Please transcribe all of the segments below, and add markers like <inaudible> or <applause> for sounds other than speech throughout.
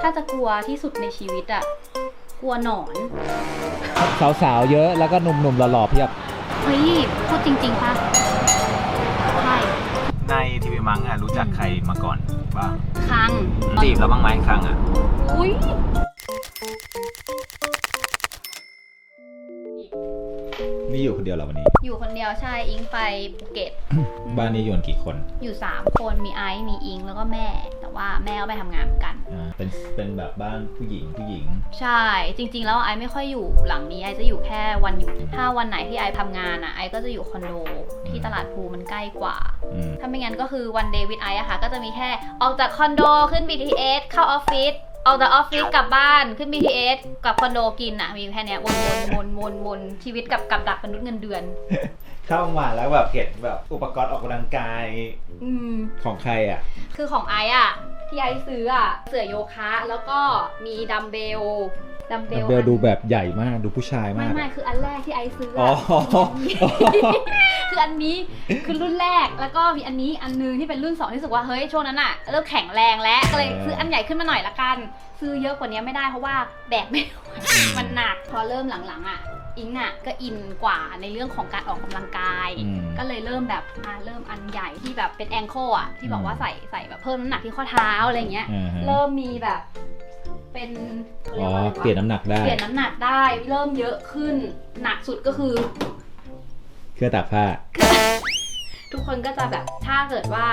ถ้าจะกลัวที่สุดในชีวิตอะกลัวหนอน สาวๆ เยอะแล้วก็หนุ่มๆหล่อๆเพียบ เฮ้ยพูดจริงๆปะใช่ในทีวีมังอะรู้จักใครมาก่อนบ้างคังจีบแล้วบ้างไหมครั้งอะอุ้ยนี่อยู่คนเดียวเหรอวันนี้ อยู่คนเดียวใช่ อิงไปภูเก็ต บ้านนี้อยู่กันกี่คน อยู่สามคน มีไอซ์ มีอิง แล้วก็แม่แต่ ว่าแม่ก็ไปทำงานเหมือนกัน อ่าเป็นเป็นแบบบ้านผู้หญิงผู้หญิง ใช่ จริง ๆ แล้วไอซ์ไม่ค่อยอยู่หลังนี้ไอซ์จะอยู่แค่วันหยุดถ้าวันไหนที่ไอซ์ทำงานอะไอซ์ก็จะอยู่คอนโดที่ตลาดภูมันใกล้กว่า อืมถ้าไม่งั้นก็คือวันเดวิดไออะค่ะ ก็จะมีแค่ออกจากคอนโดขึ้น BTS เข้าออฟฟิศออกจากออฟฟิศกลับบ้านขึ้น BTS กลับคอนโดกินอะมีแค่เนี้ยวนวนวนวนวนชีวิตกับกับดักมนุษย์เงินเดือน เข้ามาแล้วแบบเห็นแบบอุปกรณ์ออกกำลังกายอืม ของใครอะ คือของไอซ์อะ ที่ไอซ์ซื้ออะเสื่อโยคะแล้วก็มีดัมเบลดัมเบลเบลดูแบบใหญ่มากดูผู้ชายไม่มากไม่คืออันแรกที่ไอซ์ซื้ออ๋อ อะคืออันนี้คือรุ่นแรกแล้วก็มีอันนี้อันนึงที่เป็นรุ่นสองที่รู้สึกว่าเฮ้ยช่วงนั้นอะเริ่มแข็งแรงแล้วก็เลยซื้ออันใหญ่ขึ้นมาหน่อยละกัน ซื้อเยอะกว่านี้ไม่ได้เพราะว่าแบกไม่ไหวมันหนักพอเริ่มหลังๆอะ อิงอะก็อินกว่าในเรื่องของการออกกำลังกาย อืม ก็เลยเริ่มแบบอ่าเริ่มอันใหญ่ที่แบบเป็นแองเคิลอะที่บอกว่าอืมใส่ใส่แบบเพิ่มน้ำหนักที่ข้อเท้าอะไรเงี้ย อ่าฮะเริ่มมีแบบ เป็นอ๋อเปลี่ยนน้ำหนักได้ เปลี่ยนน้ำหนักได้เริ่มเยอะขึ้น หนักสุดก็คือ เครื่องตากผ้า ทุกคนก็จะแบบถ้าเกิดว่า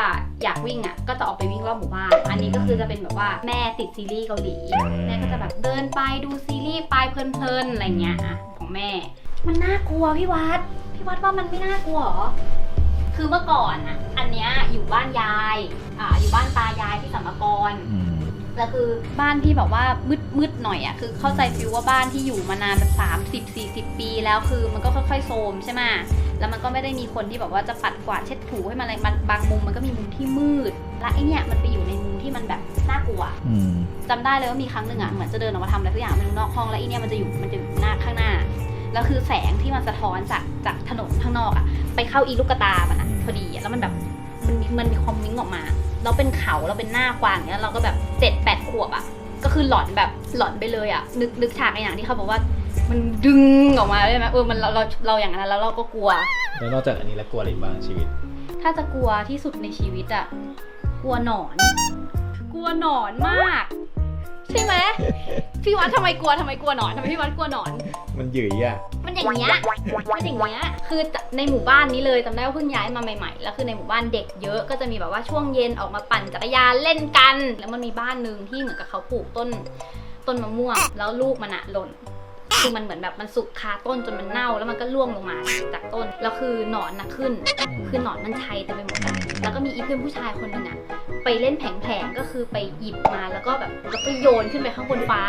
อยากวิ่งอะ ก็จะออกไปวิ่งรอบหมู่บ้าน อันนี้ก็คือจะเป็นแบบว่าแม่ติดซีรีส์เกาหลี อืม แม่ก็จะแบบเดินไปดูซีรีส์ไปเพลินๆอะไรเงี้ยอะ ของแม่ มันน่ากลัวพี่วัด พี่วัดว่ามันไม่น่ากลัวเหรอ คือเมื่อก่อนอะ อันเนี้ยอยู่บ้านยาย อ่า อยู่บ้านตายายที่สัมมกร อืม แล้วคือบ้านที่แบบว่ามืดมืดๆหน่อยอะ่ะคือเข้าใจฟิลว่าบ้านที่อยู่มานานแบบสามสิบสี่สิบปี แล้วคือมันก็ค่อยๆโทรมใช่ไหมแล้วมันก็ไม่ได้มีคนที่แบบว่าจะปัดกวาดเช็ดถูให้มันอะไรมันบางมุมมันก็มีมุมที่มืด และไอเนี่ยมันไปอยู่ในมุมที่มันแบบน่ากลัวอืมจำได้เลยว่ามีครั้งหนึ่งอะ่ะเหมือนจะเดินออกมาทำอะไรสักอย่างไม่รู้นอกห้องแล้วไอเนี่ยมันจะอยู่มันจะอยู่หน้าข้างหน้าแล้วคือแสงที่มันสะท้อนจากจากถนนข้างนอกอะ่ะ ไปเข้าอีลูกกระตามันอะพอดีอะแล้วมันแบบมันมีมันมีความมิ้งออกมา เราเป็นเขาเราเป็นหน้ากวางเนี้ยเราก็แบบเจ็ดแปดขวบอะก็คือหลอนแบบหลอนไปเลยอะนึกนึกฉากไอ้อย่างที่เขาบอกว่ามันดึงออกมาได้ไหมเออมันเราเราเราอย่างนั้นแล้วเราก็กลัว แล้วนอกจากอันนี้แล้วกลัวอะไรอีกบ้างชีวิต ถ้าจะกลัวที่สุดในชีวิตอะกลัวหนอน กลัวหนอนมาก ใช่ไหมพี่วัดทำไมกลัวทำไมกลัวหนอนทำไมพี่วัดกลัวหนอน มันหยืยอะ มันอย่างเงี้ย มันอย่างเงี้ย คือในหมู่บ้านนี้เลยจำได้ว่าเพิ่งย้ายมาใหม่ๆ แล้วคือในหมู่บ้านเด็กเยอะ ก็จะมีแบบว่าช่วงเย็นออกมาปั่นจักรยานเล่นกัน แล้วมันมีบ้านหนึ่งที่เหมือนกับเขาปลูกต้นต้นมะม่วง แล้วลูกมันอะหล่น คือมันเหมือนแบบมันสุกคาต้นจนมันเน่า แล้วมันก็ร่วงลงมาจากต้น แล้วคือหนอนนะขึ้น คือหนอนมันชัยเต็มไปหมดอะแล้วก็มีอีเพื่อนผู้ชายคนหนึ่งอะไปเล่นแผลงๆก็คือไปหยิบมาแล้วก็แบบแล้วก็โยนขึ้นไปข้างบนฟ้า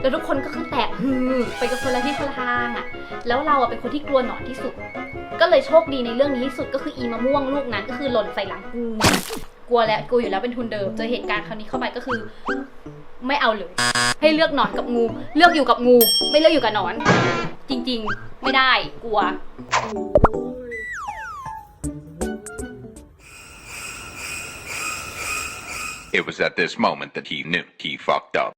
แล้วทุกคนก็คือแตกฮือไปกับคนละที่คนละทางอะแล้วเราอะเป็นคนที่กลัวหนอนที่สุด ก็เลยโชคดีในเรื่องนี้ที่สุดก็คืออีมะม่วงลูกนั้นก็คือหล่นใส่หลังกูกลัวแล้วกลัวอยู่แล้วเป็นทุนเดิมเจอเหตุการณ์คราวนี้เข้าไปก็คือ ไม่เอาเลย ให้เลือกหนอนกับงู เลือกอยู่กับงู ไม่เลือกอยู่กับหนอน จริง ๆ ไม่ได้กลัว It was at this moment that he knew he fucked up.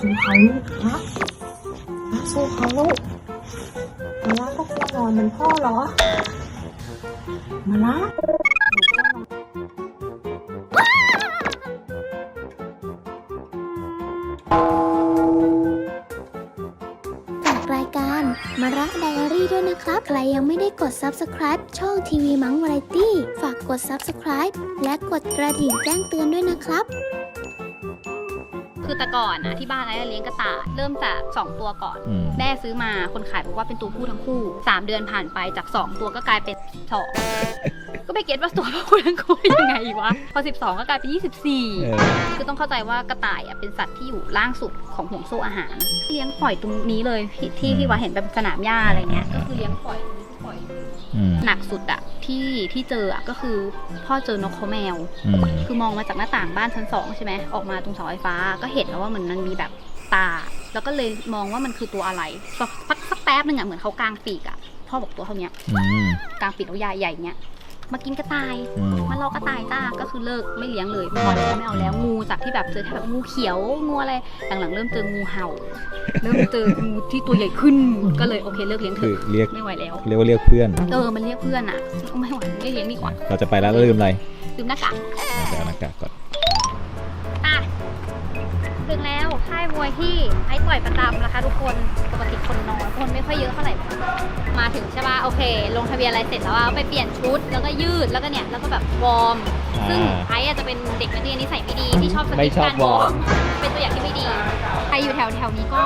สู้เขาลูก เหรอ มาละฝากรายการมารักไดอารี่ด้วยนะครับ ใครยังไม่ได้กด subscribe ช่องทีวีมังวาไรตี้ ฝากกด subscribe และกดกระดิ่งแจ้งเตือนด้วยนะครับ คือแต่ก่อนนะที่บ้านไอ้เลี้ยงกระต่ายเริ่มจากสองตัวก่อน อืม แม่ซื้อมาคนขายบอกว่าเป็นตัวผู้ทั้งคู่ 3 เดือนผ่านไปจาก 2 ตัวก็กลายเป็นสองก็ไม่เก็ตว่าตัวผู้ทั้งคู่ยังไงวะพอ 12 ก็กลายเป็นเอ24อคือต้องเข้าใจว่ากระต่ายอะเป็นสัตว์ที่อยู่ล่างสุดของห่วงโซ่อาหาร เลี้ยงปล่อยตรงนี้เลยที่ที่ที่ว่าเห็นเป็นสนามหญ้าอะไรเงี้ยก็คือเลี้ยงปล่อยตรงนี้ปล่อยอืม หนักสุดอะที่ที่เจออะก็คือพ่อเจอนกเขาแมวอืมคือมองมาจากหน้าต่างบ้านชั้นสองใช่ไหมออกมาตรงเสาไฟฟ้าก็เห็นแล้วว่ามันมันมีแบบตา แล้วก็เลยมองว่ามันคือตัวอะไรสักสักสักแป๊บนึงอะเหมือนเขากลางปีกอะพ่อบอกตัวเท่าเนี้ยอืมกลางปีกแล้วใหญ่ใหญ่เงี้ย มากินกระต่าย อืม มันรอกระต่ายจ้าก็คือเลิกไม่เลี้ยงเลยพอแล้วไม่เอาแล้วงูจากที่แบบเจอแค่แบบงูเขียวงูอะไรหลังๆเริ่มเจองูเห่า เริ่มเจองูที่ตัวใหญ่ขึ้นก็เลยโอเคเลิกเลี้ยงเถคืออะเรียกไม่ไหวแล้ว เรียกว่าเรียกเพื่อน เออมันเรียกเพื่อนอะไม่ไหวไม่เลี้ยงดีกว่าเราจะไปแล้วลืมอะไร ลืมหน้ากากเราจะเอาหน้ากากก่อนอะ ถึงแล้วค่ายมวยที่ไอ้ต่อยประจำนะคะ ทุกคนปกติคนน้อยคนไม่ค่อยเยอะเท่าไหร่มาถึงใช่ป่ะโอเค ลงทะเบียนอะไรเสร็จแล้วอะไปเปลี่ยนชุดแล้วก็ยืดแล้วก็เนี่ยแล้วก็แบบวอร์มซึ่งไอ้อะจะเป็นเด็กนักเรียนนิสัยไม่ดีที่ชอบสไม่กิปชอบการวอร์มเป็นตัวอย่างที่ไม่ดีใครอยู่แถวแถวๆนี้ก็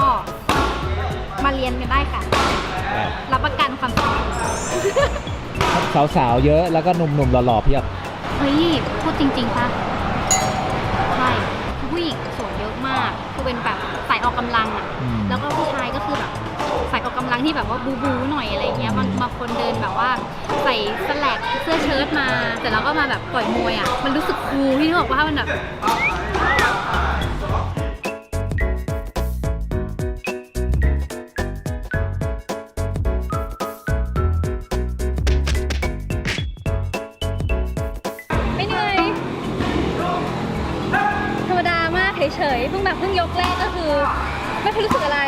มาเรียนกันได้ค่ะรับประกันความสนุกสาวๆเยอะแล้วก็หนุ่มๆหล่อๆเพียบเฮ้ยพูดจริงๆปะ ออกกำลังอะอืม แล้วก็ผู้ชายก็คือแบบสายออกกำลังที่แบบว่าบูบูหน่อยอะไรเงี้ยบางบางคนเดินแบบว่าใส่สแลกเสื้อเชิ้ตมา แต่แล้วก็มาแบบต่อยมวยอะมันรู้สึกคูลที่บอกว่ามันแบบ ไม่เหนื่อย ธรรมดามากเฉยๆเพิ่งแบบเพิ่งยกแร ก็ไม่ค่อยรู้สึกอะไร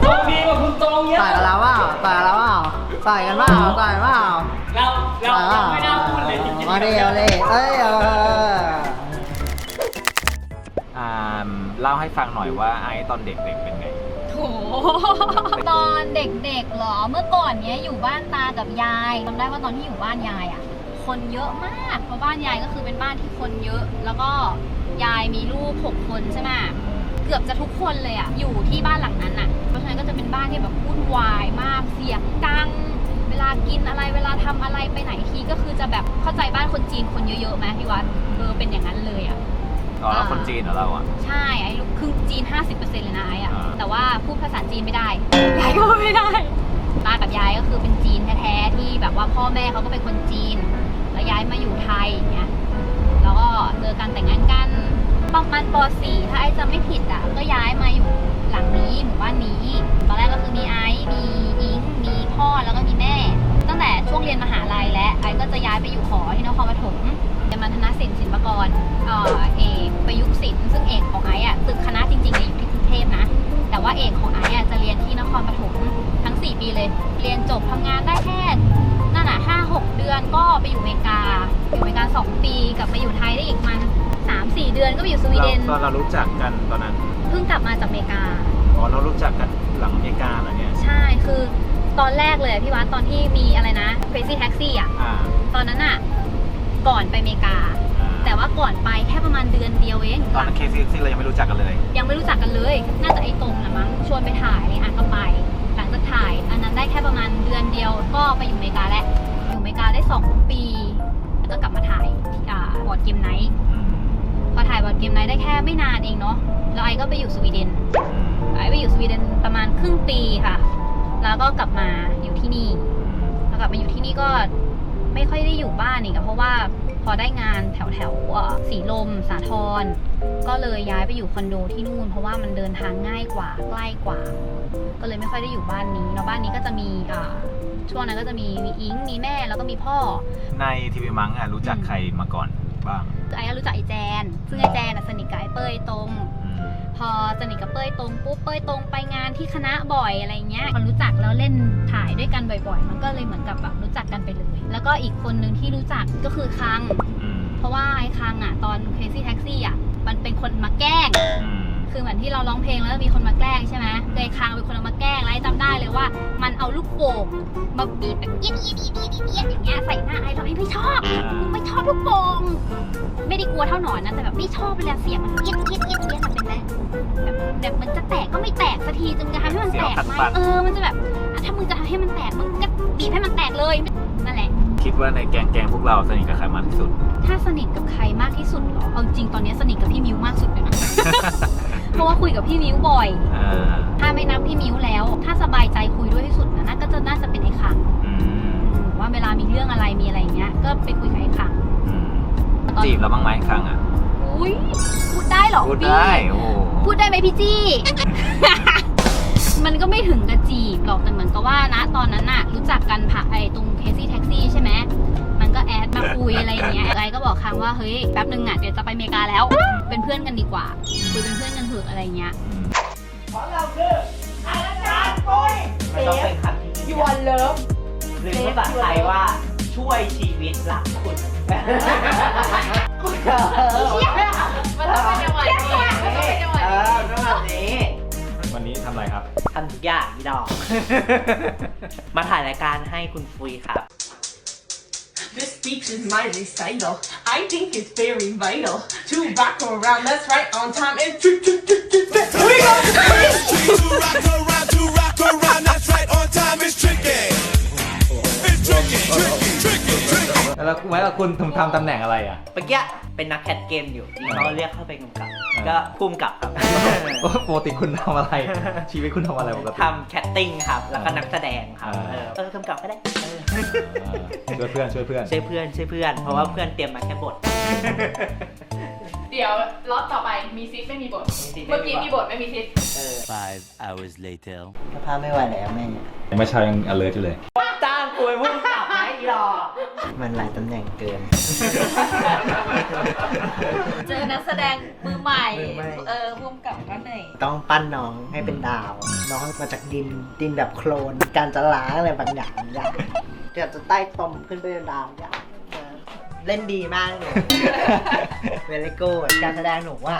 ไม่ครับพี่ตรงต่อยกันแล้วเปล่าต่อยกันแล้วเปล่าต่อยกันเปล่าต่อยกันเปล่าเราเราไม่น่าพูดเลยจริงๆมาดิมาดิเอ้ยเอออ่าเล่าให้ฟังหน่อยว่าไอ้ตอนเด็กๆเป็นไง โถตอนเด็กๆเหรอ เมื่อก่อนเนี้ยอยู่บ้านตากับยายจำได้ว่าตอนที่อยู่บ้านยายอะ คนเยอะมาก เพราะบ้านยายก็คือเป็นบ้านที่คนเยอะ แล้วก็ยายมีลูกหกคนใช่ไหมเกือบจะทุกคนเลยอะอยู่ที่บ้านหลังนั้นอะเพราะฉะนั้นก็จะเป็นบ้านที่แบบวุ่นวายมากเสียงดัง เวลากินอะไรเวลาทำอะไรไปไหนทีก็คือจะแบบเข้าใจบ้านคนจีนคนเยอะๆไหมพี่วัดเออเป็นอย่างนั้นเลยอะอ๋อแล้วคนจีนเหรอเราอะใช่ไอ้ลูกครึ่งจีน 50%เลยนะไอ้อะอ่าแต่ว่าพูดภาษาจีนไม่ได้ยายก็ไม่ได้ตากับยายก็คือเป็นจีนแท้ๆที่แบบว่าพ่อแม่เขาก็เป็นคนจีน แล้วย้ายมาอยู่ไทยอย่างเงี้ยแล้วก็เจอกันแต่งงานกัน ประมาณป .4 ถ้าไอจำไม่ผิดอะก็ย้ายมาอยู่หลังนี้หมู่บ้านนี้ ตอนแรกก็คือมีไอซ์มีอิงมีพ่อแล้วก็มีแม่ ตั้งแต่ช่วงเรียนมหาลัยและไอก็จะย้ายไปอยู่หอที่นครปฐมเรียนมัธนศิลป์ศิลป ตอนเรารู้จักกันตอนนั้นเพิ่งกลับมาจากอเมริกา อ๋อเรารู้จักกันหลังอเมริกาเหรอเนี่ยใช่คือตอนแรกเลยอะพี่วัดตอนที่มีอะไรนะ Crazy Taxi อะ อ่าตอนนั้นอะ ก่อนไปอเมริกา อ่าแต่ว่าก่อนไปแค่ประมาณเดือนเดียวเองตอนนั้นเคซีซีเรายังไม่รู้จักกันเลย ยังไม่รู้จักกันเลย น่าจะไอ้ตรงนะมั้ง ชวนไปถ่ายอะก็ไป หลังจากถ่าย อันนั้นได้แค่ประมาณเดือนเดียว ก็ไปอยู่อเมริกาแล้ว อยู่อเมริกาได้2ปี แล้วก็กลับมาถ่ายอ่าบอร์ดเกมไนท์อืม พอถ่ายบอร์ดเกมไนท์ได้แค่ไม่นานเองเนาะแล้วไอ้ก็ไปอยู่สวีเดนอืมไอ้ไปอยู่สวีเดนประมาณครึ่งปีค่ะ แล้วก็กลับมาอยู่ที่นี่พอกลับมาอยู่ที่นี่ก็ไม่ค่อยได้อยู่บ้านอีกอะเพราะว่าพอได้งานแถวแถวๆเอ่อสีลมสาทรก็เลยย้ายไปอยู่คอนโดที่นู่น เพราะว่ามันเดินทางง่ายกว่าใกล้กว่า ก็เลยไม่ค่อยได้อยู่บ้านนี้แล้วบ้านนี้ก็จะมีอ่าช่วงนั้นก็จะมีมีอิงมีแม่แล้วก็มีพ่อ ในทีวีมังอะรู้จักใครมาก่อนบ้าง คือไอ้รู้จักไอ้แจน ซึ่งไอ้แจนอะสนิทกับไอ้เป้ยตรงอืมพอสนิทกับเป้ยตรงปุ๊บเป้ยตรงไปงานที่คณะบ่อยอะไรเงี้ยพอรู้จักแล้วเล่นถ่ายด้วยกันบ่อย ๆ มันก็เลยเหมือนกับแบบรู้จักกันไปเลย แล้วก็อีกคนนึงที่รู้จักก็คือคังอืมเพราะว่าไอ้คังอะตอน Crazy Taxi อะมันเป็นคนมาแกล้ง อืม คือเหมือนที่เราร้องเพลงแล้วมีคนมาแกล้งใช่ไหมเคยคังเป็นคนเอามาแกล้งแล้วไอ้จำได้เลยว่า มันเอาลูกโป่งมาบีบแบบเอียดเอียดเอียดเอียดเอียดอย่างเงี้ยใส่หน้าไอ้เราไอ้ไม่ชอบกูไม่ชอบลูกโป่งไม่ได้กลัวเท่าหนอนนะแต่แบบไม่ชอบเวลาเสียงมันเอียดเอียดเอียดเอียดมันเป็นแบบแบบแบบมันจะแตกก็ปั่นแตกไหมเออมันจะแบบถ้ามึงจะทำให้มันแตกมึงก็บีบให้มันแตกเลยนั่นแหละคิดว่าในแกงแกงพวกเราสนิทกับใครมากที่สุด ถ้าสนิทกับใครมากที่สุดเหรอ เอาจริงตอนนี้สนิทกับพี่มิวมากสุดเลยนะ เพราะว่าคุยกับพี่มิวบ่อยเออถ้าไม่นับพี่มิวแล้ว ถ้าสบายใจคุยด้วยที่สุดนะน่าก็จะน่าจะเป็นไอ้ขังอืมอืมว่าเวลามีเรื่องอะไรมีอะไรอย่างเงี้ย ก็ไปคุยกับไอ้ขังอืมจีบเราบ้างไหมครั้งอะอุ้ยพูดได้เหรอพูดพี่ ได้โอ้โหพูดได้ไหมพี่จี้ มันก็ไม่ถึงกับจีบหรอกแต่เหมือนกับว่านะตอนนั้นน่ะ รู้จักกันผ่านไอ้ตรงเคซี่แท็กซี่ใช่ไหมมันก็แอดมา คุยอะไรอย่างเงี้ยอะไรก็บอกครั้งว่าเฮ้ยแป๊บนึงอะเดี๋ยวจะไปอเมริกาแล้ว เป็นเพื่อนกันดีกว่า คุยเป็นเพื่อนกันเถอะอะไรเงี้ยไม่ต้องเป็นคำที่ยวนเลิฟหรือภาษาไทยว่าช่วยชีวิตหลักคุณมันต้องเป็นจังหวะนี้มันต้องเป็นจังหวะเอนี้อต้องแบบนี้ วันนี้ทำอะไรครับ ทำทุกอย่างพี่ดอก มาถ่ายรายการให้คุณฟุยครับ This speech is my recital. I think it's very vital to rock around. That's right, on time and true, true, true, true. Here we go. to rock around, to rock around. That's right, on time is tricky. It's tricky, tricky. แล้วไว้แล้วคุณทำทำตำแหน่งอะไรอะ เมื่อกี้เป็นนักแคทเกมอยู่ที่เขาเรียกเข้าไปกำกับ ก็พุ่มกับครับปกติคุณทำอะไร ชีวิตคุณทำอะไรปกติทำแคทติ้งครับ แล้วก็นักแสดงครับอ่าเออเออกำกับก็ได้เอออ่าช่วยเพื่อนช่วยเพื่อนช่วยเพื่อนช่วยเพื่อน เพราะว่าเพื่อนเตรียมมาแค่บท เดี๋ยวล็อตต่อไปมีซิสไม่มีบท เมื่อกี้มีบทไม่มีซิส เออ Five hours later. สภาพไม่ไหวแล้วแม่ ยังไม่ใช่ยัง alert อยู่เลย จ้างกูไปพุ่งกลับไหมอีหรอมันหลายตำแหน่งเกิน เจอนักแสดงมือใหม่ มือใหม่ เออร่วมกับก็เหนื่อยต้องปั้นน้องให้เป็นดาว น้องมาจากดิน ดินแบบโคลน การจะล้างอะไรบางอย่างยากเดี๋ยวจะใต้ตมขึ้นไปเป็นดาวยาก เล่นดีมากหนูเวลโก้การแสดงหนูว่า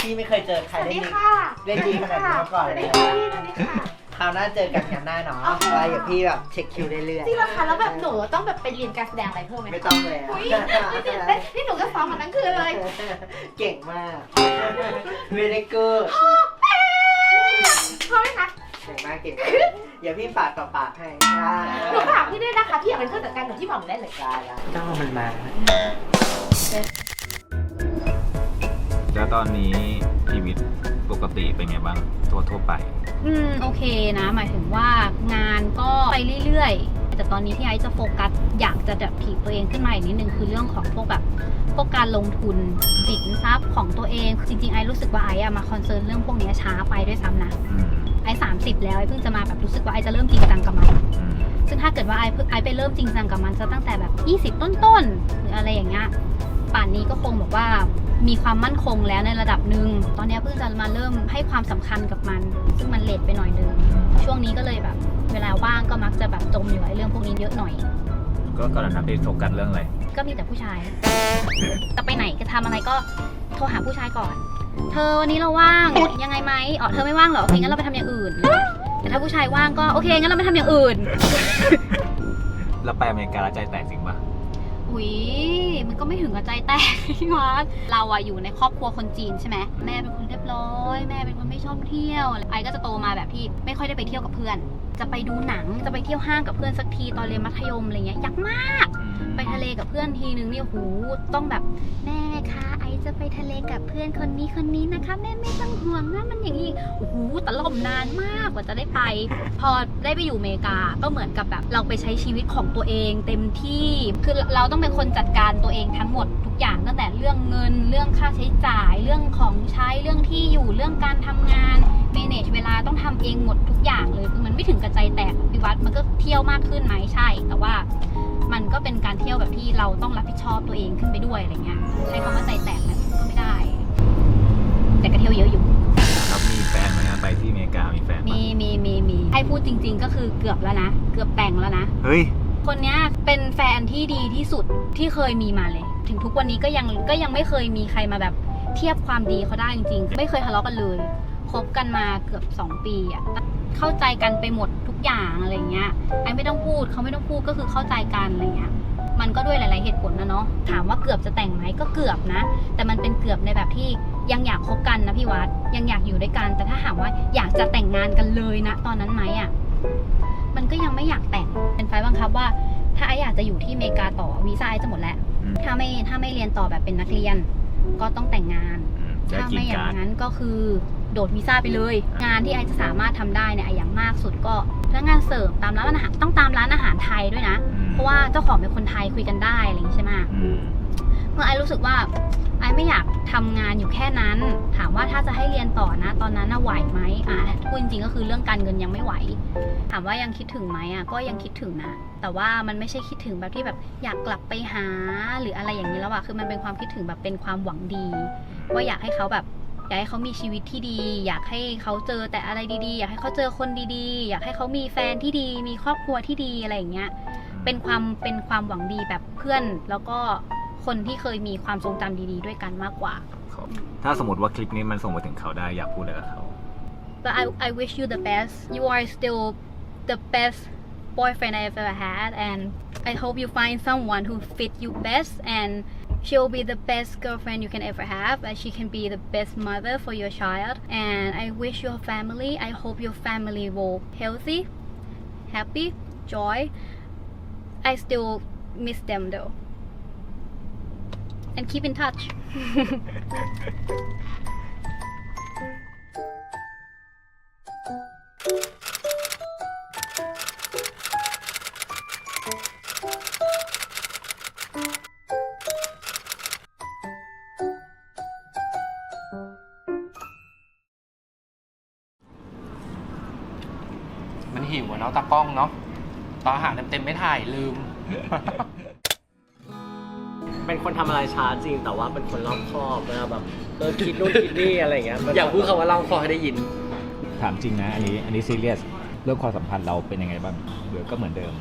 พี่ไม่เคยเจอใครเล่นดีเล่นดีขนาดนี้มาก่อนเลยคราวหน้าเจอกันกันหน้าเนาะว่าอย่าพี่แบบเช็คคิวเรื่อยจริงเหรอคะแล้วแบบหนูต้องแบบไปเรียนการแสดงอะไรเพิ่มไหมๆไม่ต้องเลยอะอุ๊ยนี่ตื่นเต้นนี่หนูก็ซ้อมมาทั้งคืนเลย เก่งมากเวลโก้พอไหมคะเก่งมากเก่งมาก อย่าพี่ปากต่อปากให้ได้หนูฝากพี่ด้วยนะคะพี่อยากเป็นเพื่อนจัดการหนูที่บอกหนูได้เลยได้แล้วต้องเอามันมา แล้วตอนนี้ชีวิตปกติเป็นไงบ้างทั่วทั่วไป อืมโอเคนะ หมายถึงว่างานก็ไปเรื่อยๆ แต่ตอนนี้ที่ไอซ์จะโฟกัสอยากจะแบบถีบตัวเองขึ้นมาอีกนิดนึงคือเรื่องของพวกแบบพวกการลงทุนสินทรัพย์ของตัวเองจริงๆไอซ์รู้สึกว่าไอซ์อะมาคอนเซิร์นเรื่องพวกเนี้ยช้าไปด้วยซ้ำนะอืมไอซ์สามสิบแล้วไอซ์เพิ่งจะมาแบบรู้สึกว่าไอซ์จะเริ่มจริงจังกับมันอืมซึ่งถ้าเกิดว่าไอซ์เพิ่งไอซ์ไปเริ่มจริงจังกับมันจะตั้งแต่แบบ 20 ต้นๆหรืออะไรอย่างเงี้ยป่านนี้ก็คงแบบว่ามีความมั่นคงแล้วในระดับหนึ่ง ตอนเนี้ยเพิ่งจะมาเริ่มให้ความสำคัญกับมัน ซึ่งมันเลทไปหน่อยนึง ช่วงนี้ก็เลยแบบ เวลาว่างก็มักจะแบบจมอยู่ไอ้เรื่องพวกนี้เยอะหน่อย ก็ก่อนนะครับไปโฟกัสเรื่องอะไร ก็มีแต่ผู้ชาย จะไปไหนจะทำอะไรก็โทรหาผู้ชายก่อน เธอวันนี้เราว่างยังไงไหมอ๋อเธอไม่ว่างเหรอโอเคงั้นเราไปทำอย่างอื่น แต่ถ้าผู้ชายว่างก็โอเคงั้นเราไปทำอย่างอื่น แล้วไปอเมริกาแล้วใจแตกจริงปะอุ้ยมันก็ไม่ถึงกับใจแตกพี่มาร์คเราอะอยู่ในครอบครัวคนจีนใช่ไหมแม่เป็นคนเร้อย แม่เป็นคนไม่ชอบเที่ยว ไอก็จะโตมาแบบที่ไม่ค่อยได้ไปเที่ยวกับเพื่อน จะไปดูหนัง จะไปเที่ยวห้างกับเพื่อนสักทีตอนเรียนมัธยมอะไรเงี้ยยากมาก ไปทะเลกับเพื่อนทีนึงเนี่ยโหต้องแบบแม่คะไอจะไปทะเลกับเพื่อนคนนี้คนนี้นะคะแม่ไม่ต้องห่วงนะมันอย่างนี้โอ้โหตะล่อมนานมากกว่าจะได้ไป พอได้ไปอยู่อเมริกาก็เหมือนกับแบบเราไปใช้ชีวิตของตัวเองเต็มที่คือเราต้องเป็นคนจัดการตัวเองทั้งหมดทุกอย่างตั้งแต่เรื่องเงินเรื่องค่าใช้จ่ายเรื่องของใช้เรื่องที่อยู่เรื่องการทำงาน manage เวลาต้องทำเองหมดทุกอย่างเลยคือมันไม่ถึงกระใจแตกพิวัดมันก็เที่ยวมากขึ้นไหมใช่ แต่ว่า มันก็เป็นการเที่ยวแบบที่เราต้องรับผิดชอบตัวเองขึ้นไปด้วยอะไรเงี้ยใช้คำว่าใจแตกแบบก็ไม่ได้ แต่ก็เที่ยวเยอะอยู่ ครับมีแฟนไหมฮะไปที่อเมริกามีแฟนปะมีมีมีมีให้พูดจริง ๆ ก็คือเกือบแล้วนะ เกือบแต่งแล้วนะ เฮ้ย คนเนี้ยเป็นแฟนที่ดีที่สุดที่เคยมีมาเลย ถึงทุกวันนี้ก็ยังก็ยังไม่เคยมีใครมาแบบเทียบความดีเขาได้จริงๆ ไม่เคยทะเลาะกันเลย คบกันมาเกือบ 2 ปีอะเข้าใจกันไปหมดทุก อย่างอะไรเงี้ยไอ้ไม่ต้องพูดเขาไม่ต้องพูดก็คือเข้าใจกันอะไรเงี้ยมันก็ด้วยหลาย ๆเหตุผลนะเนาะถามว่าเกือบจะแต่งไหมก็เกือบนะ แต่มันเป็นเกือบในแบบที่ยังอยากคบกันนะพี่วัดยังอยากอยู่ด้วยกัน แต่ถ้าถามว่าอยากจะแต่งงานกันเลยนะ ตอนนั้นไหมอะมันก็ยังไม่อยากแต่งเป็นไฟล์บังคับว่า ถ้าไออยากจะอยู่ที่อเมริกาต่อวีซ่าไอจะหมดแล้วอืมถ้าไม่ถ้าไม่เรียนต่อแบบเป็นนักเรียน ก็ต้องแต่งงานอืมได้ถ้ากินไม่อย่าการ์ดงนั้นก็คือโดดวีซ่าไปเลย งานที่ไอจะสามารถทำได้เนี่ยไออย่างมากสุดก็ พนักงานเสิร์ฟตามร้านอาหารต้องตามร้านอาหารไทยด้วยนะอืมเพราะว่าเจ้าของเป็นคนไทยคุยกันได้อะไรอย่างนี้ใช่ไหมอืมเมื่อไอรู้สึกว่าไอไม่อยากทำงานอยู่แค่นั้น ถามว่าถ้าจะให้เรียนต่อนะ ตอนนั้นน่ะไหวไหมอะพูดจริงๆก็คือเรื่องการเงินยังไม่ไหว ถามว่ายังคิดถึงไหมอะก็ยังคิดถึงนะ แต่ว่ามันไม่ใช่คิดถึงแบบที่แบบอยากกลับไปหาหรืออะไรอย่างนี้แล้วอะคือมันเป็นความคิดถึงแบบเป็นความหวังดี ว่าอยากให้เขาแบบ อยากให้เขามีชีวิตที่ดี อยากให้เขาเจอแต่อะไรดีๆ อยากให้เขาเจอคนดีๆ อยากให้เขามีแฟนที่ดี มีครอบครัวที่ดีอะไรอย่างเงี้ยเป็นความเป็นความหวังดีแบบเพื่อน แล้วก็คนที่เคยมีความทรงจำดีๆ ด้วยกันมากกว่า ถ้าสมมติว่าคลิปนี้มันส่งไปถึงเขาได้อยากพูดอะไรกับเขา but I I wish you the best you are still the best boyfriend I've ever had and I hope you find someone who fit you best and she'll be the best girlfriend you can ever have and she can be the best mother for your child. And I wish your family I hope your family will healthy happy joy. I still miss them though. And keep in touch <laughs> เนาะตากล้องเนาะตอนอาหารเต็มๆไม่ถ่ายลืม เป็นคนทำอะไรช้าจริง แต่ว่าเป็นคนรอบคอบเวลาแบบเออคิดนู่นคิดนี่อะไรเงี้ยอยากพูดคำว่าเล่าคอให้ได้ยิน ถามจริงนะ อันนี้อันนี้ซีเรียสเรื่องความสัมพันธ์เราเป็นยังไงบ้างหรือก็เหมือนเดิม